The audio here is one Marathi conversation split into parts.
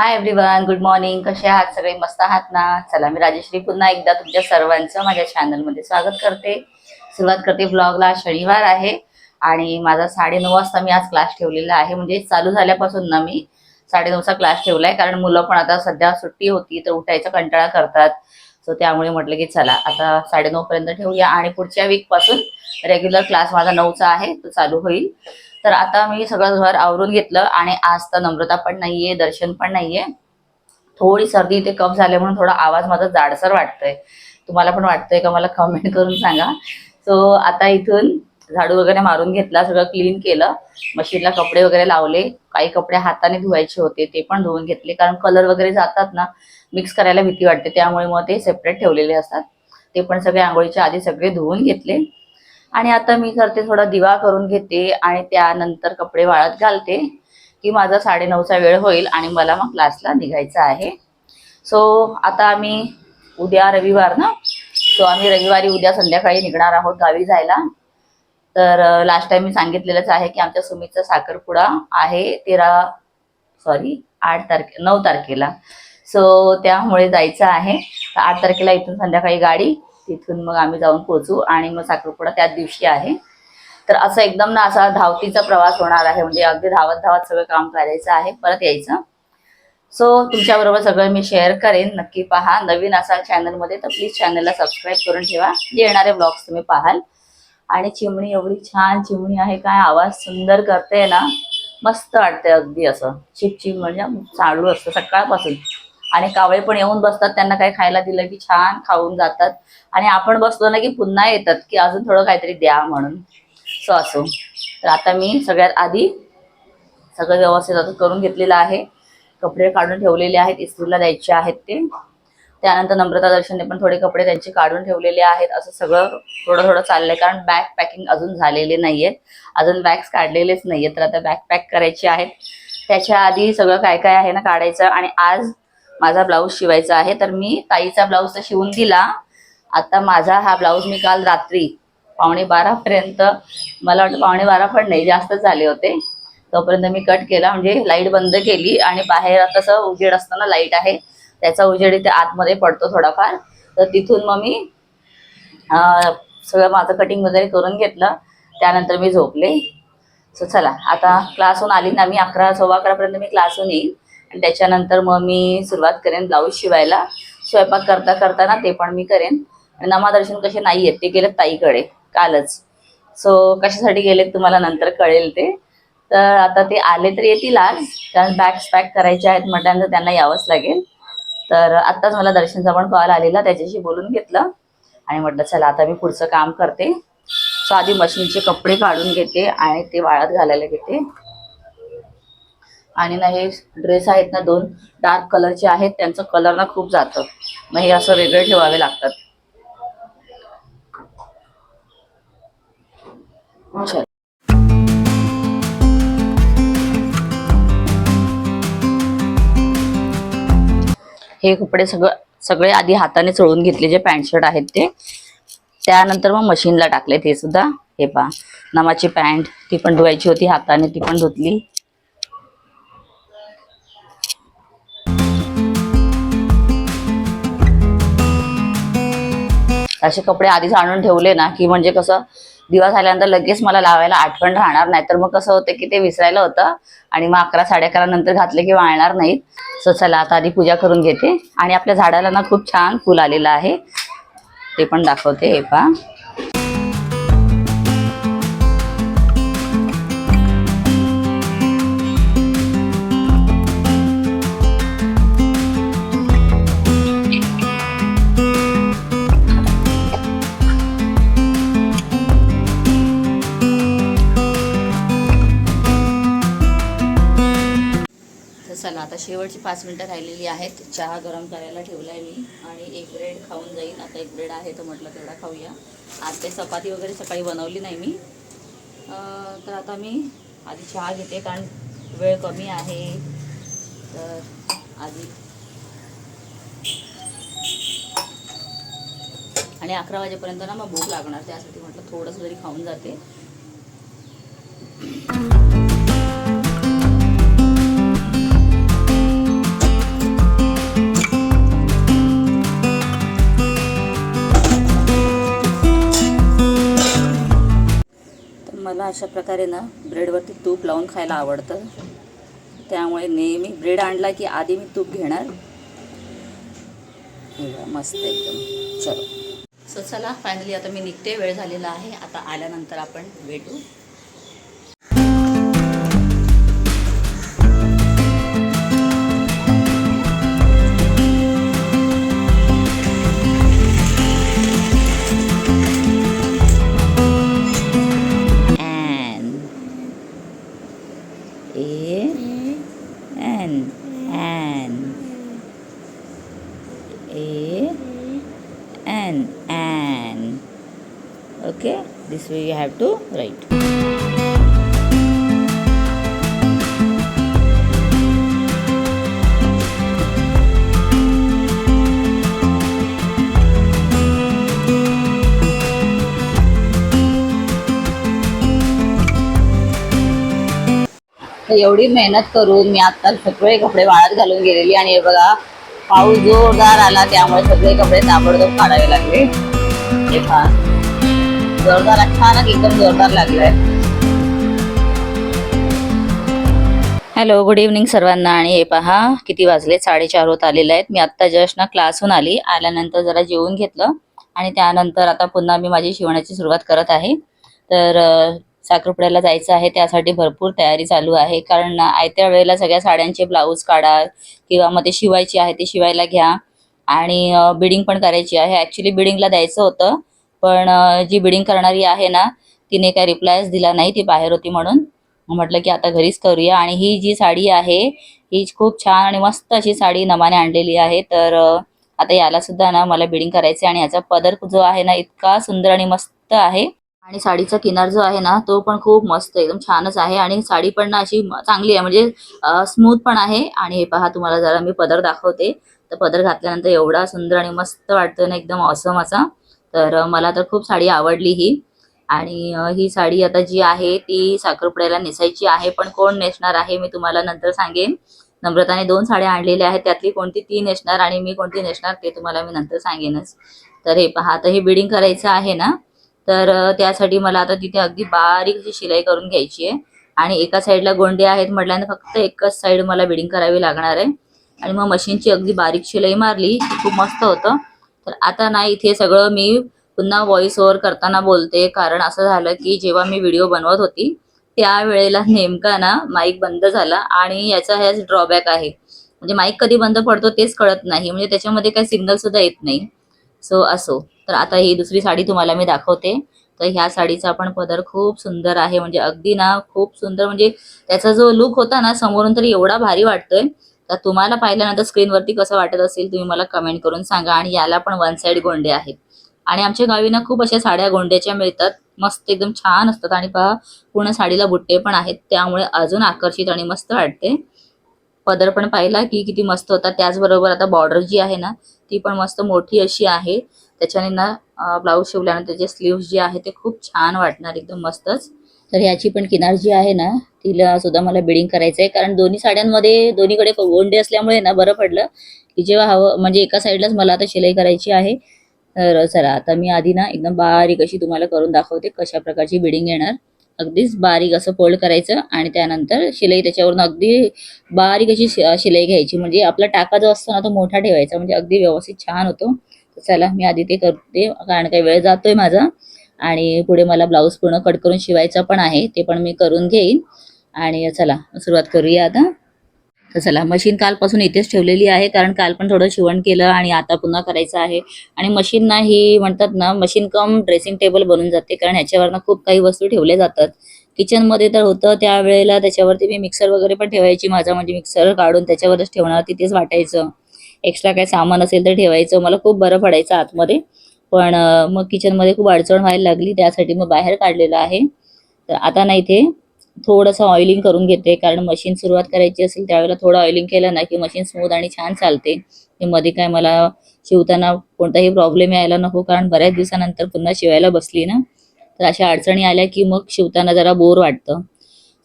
हाय एव्हरीवन गुड मॉर्निंग कसे आहात? सगळे मस्त आहात ना? चला मी राजेश्री पुन्हा एकदा तुमच्या सर्वांचं माझ्या चॅनलमध्ये स्वागत करते. सुरुवात करते ब्लॉगला शनिवार आहे आणि माझा साडेनऊ वाजता मी आज क्लास ठेवलेला आहे. म्हणजे चालू झाल्यापासून ना मी साडेनऊचा क्लास ठेवलाय. कारण मुलं पण आता सध्या सुट्टी होती तर उठायचा कंटाळा करतात. सो त्यामुळे म्हटलं की चला आता साडेनऊ पर्यंत ठेवूया. आणि पुढच्या वीकपासून रेग्युलर क्लास माझा नऊचा आहे तो चालू होईल. तर आता मी सगळं घर आवरून घेतलं आणि आज तर नम्रता पण नाहीये दर्शन पण नाहीये. थोडी सर्दी इथे कफ झाले म्हणून थोडा आवाज माझा जाडसर वाटतोय. तुम्हाला पण वाटतंय का मला कमेंट करून सांगा. सो आता इथून झाडू वगैरे मारून घेतला सगळं क्लीन केलं. मशीनला कपडे वगैरे लावले. काही कपडे हाताने धुवायचे होते ते पण धुवून घेतले. कारण कलर वगैरे जातात ना मिक्स करायला भीती वाटते. त्यामुळे मग ते सेपरेट ठेवलेले असतात. ते पण सगळे आंघोळीच्या आधी सगळे धुवून घेतले. आणि आता मी करते थोडा दिवा करून घेते आणि त्यानंतर कपडे वाळत घालते की माझा साडेनऊचा वेळ होईल आणि मला मग क्लासला निघायचं आहे. सो आता आम्ही उद्या रविवार ना? सो आम्ही रविवारी उद्या संध्याकाळी निघणार आहोत गावी जायला. तर लास्ट टाइम मी सांगितलेलंच आहे की आमच्या सुमितचा साखरपुडा आहे तेरा सॉरी आठ तारखे नऊ तारखेला. सो त्यामुळे जायचं आहे. आठ तारखेला इथून संध्याकाळी गाडी तिथून मग आम्ही जाऊन पोहोचू आणि मग साखरपुडा त्याच दिवशी आहे. तर असं एकदम ना असा धावतीचा प्रवास होणार आहे. म्हणजे अगदी धावत धावत सगळं काम करायचं आहे. परत यायचं. सो तुमच्याबरोबर सगळं मी शेअर करेन. नक्की पहा. नवीन असाल चॅनलमध्ये तर प्लीज चॅनलला सबस्क्राईब करून ठेवा. जे येणारे ब्लॉग्स तुम्ही पाहाल. आणि चिमणी एवढी छान चिमणी आहे. काय आवाज सुंदर करते ना. मस्त वाटते अगदी असं. चिपचिप म्हणजे चालू असतं सकाळपासून. आणि कावळे पण येऊन बसतात त्यांना काही खायला दिलं की छान खाऊन जातात. आणि आपण बसलो ना की पुन्हा येतात की अजून थोडं काहीतरी द्या म्हणून. सो असो. तर आता मी सगळ्यात आधी सगळं व्यवस्थित आता करून घेतलेलं आहे. कपडे काढून ठेवलेले आहेत इस्त्रीला द्यायचे आहेत ते. त्यानंतर नम्रता दर्शनने पण थोडे कपडे त्यांचे काढून ठेवलेले आहेत. असं सगळं थोडं थोडं चाललंय कारण बॅग पॅकिंग अजून झालेले नाहीयेत अजून बॅग्स काढलेलेच नाहीयेत तर आता बॅग पॅक करायचे आहेत त्याच्या आधी सगळं काय काय आहे ना काढायचं. आणि आज माझा ब्लाऊज शिवायचा आहे तर मी ताईचा ब्लाऊज तर शिवून दिला. आता माझा हा ब्लाऊज मी काल रात्री पावणे बारापर्यंत मला वाटतं पावणे बारा पण नाही जास्त झाले होते. तोपर्यंत मी कट केला म्हणजे लाइट बंद केली आणि बाहेर तसं उजेड असताना लाइट आहे. त्याचा उजेड इथे आतमध्ये पडतो थोडाफार. तर तिथून मग मी सगळं माझं कटिंग वगैरे करून घेतलं. त्यानंतर मी झोपले. सो चला आता क्लासहून आली ना मी अकरा सव्वा अकरापर्यंत मी क्लासहून येईन. आणि त्याच्यानंतर मग मी सुरुवात करेन ब्लाऊज शिवायला. स्वयंपाक करता करता ना ते पण मी करेन. आणि कसे नाही आहेत ते गेलेत ताईकडे कालच. सो कशासाठी गेलेत तुम्हाला नंतर कळेल ते. तर आता ते आले तर येतील आज. कारण बॅग्स पॅक करायचे आहेत म्हटल्यानंतर त्यांना यावंच लागेल. तर आत्ताच मला दर्शनचा पण कॉल आलेला त्याच्याशी बोलून घेतलं. आणि म्हटलं चला आता मी पुढचं काम करते. सो आधी मशीनचे कपडे काढून घेते आणि ते वाळत घालायला घेते. आणि ना हे ड्रेस आहेत ना दोन डार्क कलरचे आहेत. त्यांचं कलर ना खूप जातं. मग हे असं वेगळे ठेवावे लागतात. चल. हे कपडे सगळं सगळे आधी हाताने चळून घेतले जे पॅन्ट शर्ट आहेत ते. त्यानंतर मग मशीनला टाकले ते सुद्धा. हे पहा. नमाची पॅन्ट ती पण धुवायची होती हाताने ती पण धुतली. असे कपडे आधीच आणून ठेवले ना की म्हणजे कसं दिवस झाल्यानंतर लगेच मला लावायला आठवण राहणार नाही. तर मग कसं होतं की ते विसरायला होतं आणि मग अकरा साडे अकरा नंतर घातले की वाळणार नाहीत. सो चला आता आधी पूजा करून घेते. आणि आपल्या झाडाला ना खूप छान फुल आलेलं आहे. ते पण दाखवते हे पहा. चला आता शेवटची पाच मिनटं राहिलेली आहेत. चहा गरम करायला ठेवला आहे मी आणि एक ब्रेड खाऊन जाईन. आता एक ब्रेड आहे तर म्हटलं तेवढा खाऊया. आज ते चपाती वगैरे सकाळी बनवली नाही मी. तर आता मी आधी चहा घेते कारण वेळ कमी आहे. तर आधी आणि अकरा वाजेपर्यंत ना मग भूक लागणार त्यासाठी म्हटलं थोडंसं जरी खाऊन जाते. अशा प्रकारे ना ब्रेडवरती तूप लावून खायला आवडतं. त्यामुळे नेहमी ब्रेड आणला की आधी मी तूप घेणार. मस्त एकदम. चलो. सो चला फायनली आता मी निघते वेळ झालेला आहे. आता आल्यानंतर आपण भेटू. This way you have to write. एवढी मेहनत करून मी आता सगळे कपडे वाळत घालून गेलेली आणि हे बघा पाऊस जोरदार आला त्यामुळे सगळे कपडे ताबडतोब काढावे लागले. हे पहा. जोरदार अचानक एकदम जोरदार लागलंय. हॅलो गुड इव्हनिंग सर्वांना आणि हे पहा किती वाजले? साडेचार होत आलेले आहेत. मी आत्ता जस्ट ना क्लासहून आली. आल्यानंतर जरा जेवून घेतलं आणि त्यानंतर आता पुन्हा मी माझी शिवण्याची सुरुवात करत आहे. तर साखरपुड्याला जायचं आहे त्यासाठी भरपूर तयारी चालू आहे. कारण आयत्या वेळेला सगळ्या साड्यांचे ब्लाऊज काढा किंवा मग ते आहे ते शिवायला घ्या. आणि बिडिंग पण करायची आहे. ॲक्च्युली बिडिंगला द्यायचं होतं. पण जी बिडिंग करणारी आहे ना तिने काही रिप्लायच दिला नाही ती बाहेर होती म्हणून म्हटलं की आता घरीच करूया. आणि ही जी साडी आहे ही खूप छान आणि मस्त अशी साडी नमाने आणलेली आहे. तर आता याला सुद्धा ना मला बिडिंग करायचे आणि याचा पदर जो आहे ना इतका सुंदर आणि मस्त आहे. आणि साडीचा किनार जो आहे ना तो पण खूप मस्त एकदम छानच आहे. आणि साडी पण ना अशी चांगली आहे. म्हणजे स्मूथ पण आहे. आणि हे पहा तुम्हाला जरा मी पदर दाखवते. तर पदर घातल्यानंतर एवढा सुंदर आणि मस्त वाटतं ना एकदम ऑसम असा. तर मला तर खूप साडी आवडली ही. आणि ही साडी आता जी आहे ती साखरपुड्याला नेसायची आहे पण कोण नेसणार आहे मी तुम्हाला नंतर सांगेन. नम्रताने दोन साड्या आणलेल्या आहेत त्यातली कोणती ती नेसणार आणि मी कोणती नेसणार ते तुम्हाला मी नंतर सांगेनच. तर हे पहा आता हे बिडिंग करायचं आहे ना तर त्यासाठी मला आता तिथे अगदी बारीक अशी शिलाई करून घ्यायची आहे. आणि एका साईडला गोंडे आहेत म्हटल्यानं फक्त एकच साईड मला बिडिंग करावी लागणार आहे. आणि मग मशीनची अगदी बारीक शिलाई मारली खूप मस्त होतं. तर आता ना इथे सगळं मी पुन्हा व्हॉइस ओव्हर करताना बोलते. कारण असं झालं की जेव्हा मी व्हिडिओ बनवत होती त्यावेळेला नेमका ना माईक बंद झाला आणि याचा ह्याच ड्रॉबॅक आहे. म्हणजे माईक कधी बंद पडतो तेच कळत नाही. म्हणजे त्याच्यामध्ये काही सिग्नल सुद्धा येत नाही. सो असो. तर आता ही दुसरी साडी तुम्हाला मी दाखवते. तर ह्या साडीचा पण पदर खूप सुंदर आहे. म्हणजे अगदी ना खूप सुंदर. म्हणजे त्याचा जो लुक होता ना समोरून तरी एवढा भारी वाटतोय. तर तुम्हाला पाहिल्यानंतर स्क्रीनवरती कसं वाटत असेल तुम्ही मला कमेंट करून सांगा आणि याला पण वन साइड गोंडे आहेत. आणि आमच्या गावी ना खूप अशा साड्या गोंड्याच्या मिळतात. मस्त एकदम छान असतात आणि पहा पूर्ण साडीला बुट्टे पण आहेत. त्यामुळे अजून आकर्षित आणि मस्त वाटते. पदर पण पाहिला की किती मस्त होता. त्याचबरोबर आता बॉर्डर जी आहे ना ती पण मस्त मोठी अशी आहे. त्याच्याने ना ब्लाऊज शिवल्यानंतर जे स्लीव्ह जे आहे ते खूप छान वाटणार. एकदम मस्तच. तर ह्याची पण किनार जी आहे ना तिला सुद्धा मला बिडिंग करायचं आहे कारण दोन्ही साड्यांमध्ये दोन्हीकडे गोंडे असल्यामुळे ना बरं पडलं की जेव्हा हवं म्हणजे एका साईडलाच मला आता शिलाई करायची आहे. तर चला आता मी आधी ना एकदम बारीक अशी तुम्हाला करून दाखवते कशा प्रकारची बिडिंग येणार. अगदीच बारीक असं फोल्ड करायचं आणि त्यानंतर शिलाई त्याच्यावरून अगदी बारीक अशी शिलाई घ्यायची. म्हणजे आपला टाका जो असतो ना तो मोठा ठेवायचा. म्हणजे अगदी व्यवस्थित छान होतो. तर चला मी आधी ते करते. कारण काही वेळ जातोय माझा. आणि पुढे मला ब्लाऊज पूर्ण कट करून शिवायचा पण आहे ते पण मी करून घेईन. आणि चला सुरुवात करूया आता. तर चला मशीन कालपासून इथेच ठेवलेली आहे कारण काल पण थोडं शिवण केलं आणि आता पुन्हा करायचं आहे. आणि मशीन ना ही म्हणतात ना मशीन कम ड्रेसिंग टेबल बनून जाते कारण ह्याच्यावरनं खूप काही वस्तू ठेवल्या जातात. किचनमध्ये तर होतं त्यावेळेला त्याच्यावरती मी मिक्सर वगैरे पण ठेवायची माझा म्हणजे मिक्सर काढून त्याच्यावरच ठेवणार तिथेच वाटायचं. एक्स्ट्रा काही सामान असेल तर ठेवायचं मला खूप बरं पडायचं आतमध्ये. पण मग किचनमध्ये खूप अडचण व्हायला लागली त्यासाठी मग बाहेर काढलेलं आहे. तर आता ना इथे थोडंसं ऑइलिंग करून घेते कारण मशीन सुरुवात करायची असेल त्यावेळेला थोडं ऑइलिंग केलं ना की मशीन स्मूथ आणि छान चालते. ते मध्ये काय मला शिवताना कोणताही प्रॉब्लेम यायला नको कारण बऱ्याच दिवसानंतर पुन्हा शिवायला बसली ना. तर अशा अडचणी आल्या की मग शिवताना जरा बोर वाटतं.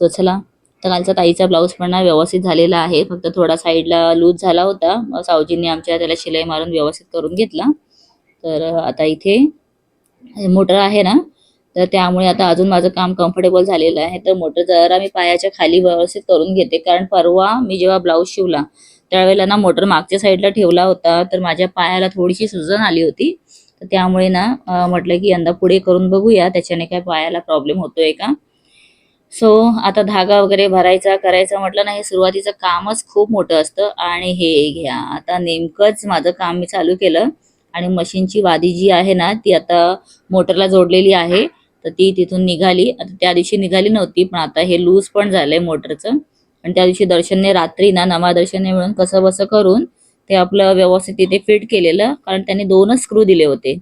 सो चला तर कालचा ताईचा ब्लाऊज पण ना व्यवस्थित झालेला आहे. फक्त थोडा साईडला लूज झाला होता. मग सावजींनी आमच्या त्याला शिलाई मारून व्यवस्थित करून घेतला. तर आता इथे मोटर आहे ना तर त्यामुळे आता अजून माझं काम कम्फर्टेबल झालेलं आहे. तर मोटर जरा मी पायाच्या खाली व्यवस्थित करून घेते. कारण परवा मी जेव्हा ब्लाऊज शिवला त्यावेळेला ना मोटर मागच्या साईडला ठेवला होता. तर माझ्या पायाला थोडीशी सुजन आली होती. तर त्यामुळे ना म्हटलं की यंदा पुढे करून बघूया. त्याच्याने काय पायाला प्रॉब्लेम होतोय का? सो आता धागा वगैरे भरायचा करायचा म्हटलं ना हे सुरुवातीचं कामच खूप मोठं असतं. आणि हे घ्या. आता नेमकंच माझं काम मी चालू केलं. आणि मशीनची वादी जी आहे ना ती आता मोटरला जोडलेली आहे. तर ती तिथून निघाली. आता त्या दिवशी निघाली नव्हती पण आता हे लूज पण झालंय मोटरचं. आणि त्या दिवशी दर्शनने रात्री ना नमादर्शनने मिळून कसं बसं करून ते आपलं व्यवस्थित तिथे फिट केलेलं. कारण त्यांनी दोनच स्क्रू दिले होते.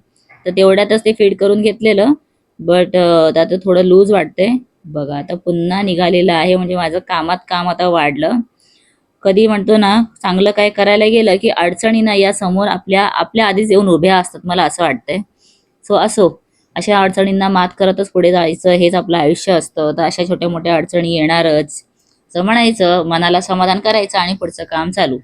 तर तेवढ्यातच ते फिट करून घेतलेलं. बट आता थोडं लूज वाटतंय. बघा आता पुन्हा निघालेलं आहे. म्हणजे माझं कामात काम आता वाढलं. कधी म्हणतो ना चांगलं काय करायला गेलं की अडचणी ना या समोर आपल्या आपल्या आधीच येऊन उभ्या असतात मला असं वाटतंय. सो असो. अशा अडचणींना मात करतच पुढे जायचं हेच आपलं आयुष्य असतं. तर अशा छोट्या मोठ्या अडचणी येणारच. असं म्हणायचं मनाला समाधान करायचं आणि पुढचं काम चालू.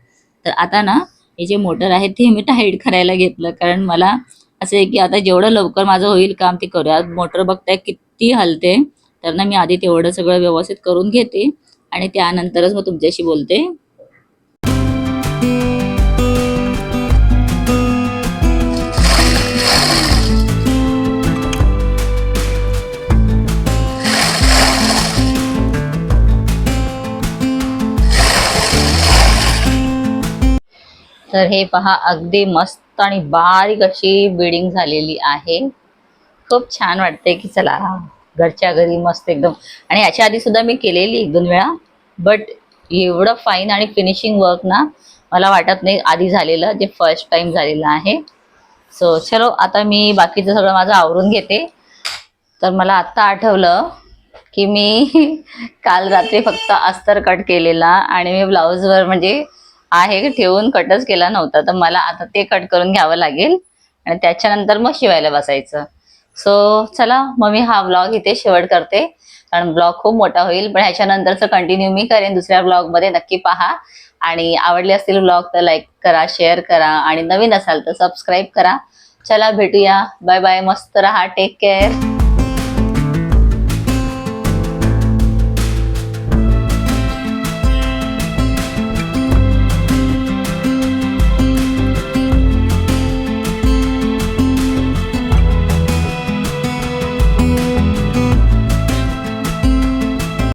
तर आता ना हे जे मोटर आहे ते मी टाईट करायला घेतलं. कारण मला असं आहे की आता जेवढं लवकर माझं होईल काम ते करूया. मोटर बघताय किती हलते. तर ना मी आधी तेवढं सगळं व्यवस्थित करून घेते. आणि त्यानंतरच मग तुमच्याशी बोलते. तर हे पहा अगदी मस्त आणि बारीक अशी बिल्डिंग झालेली आहे. खूप छान वाटते की चला घरच्या घरी मस्त एकदम. आणि याच्या आधी सुद्धा मी केलेली एक दोन वेळा बट एवढं फाईन आणि फिनिशिंग वर्क ना मला वाटत नाही आधी झालेलं जे फर्स्ट टाइम झालेलं आहे. सो चलो आता मी बाकीचं सगळं माझं आवरून घेते. तर मला आत्ता आठवलं की मी काल रात्री फक्त अस्तर कट केलेला आणि मी ब्लाऊजवर म्हणजे आहे ठेवून कटच केला नव्हता. तर मला आता ते कट करून घ्यावं लागेल आणि त्याच्यानंतर मग शिवायला बसायचं. सो चला मग मी हा ब्लॉग इथे शेवट करते. कारण ब्लॉग खूप मोठा होईल पण ह्याच्यानंतरचं कंटिन्यू मी करेन दुसऱ्या ब्लॉगमध्ये नक्की पहा. आणि आवडले असतील ब्लॉग तर लाईक करा शेअर करा आणि नवीन असाल तर सबस्क्राईब करा. चला भेटूया. बाय बाय मस्त राहा. Take care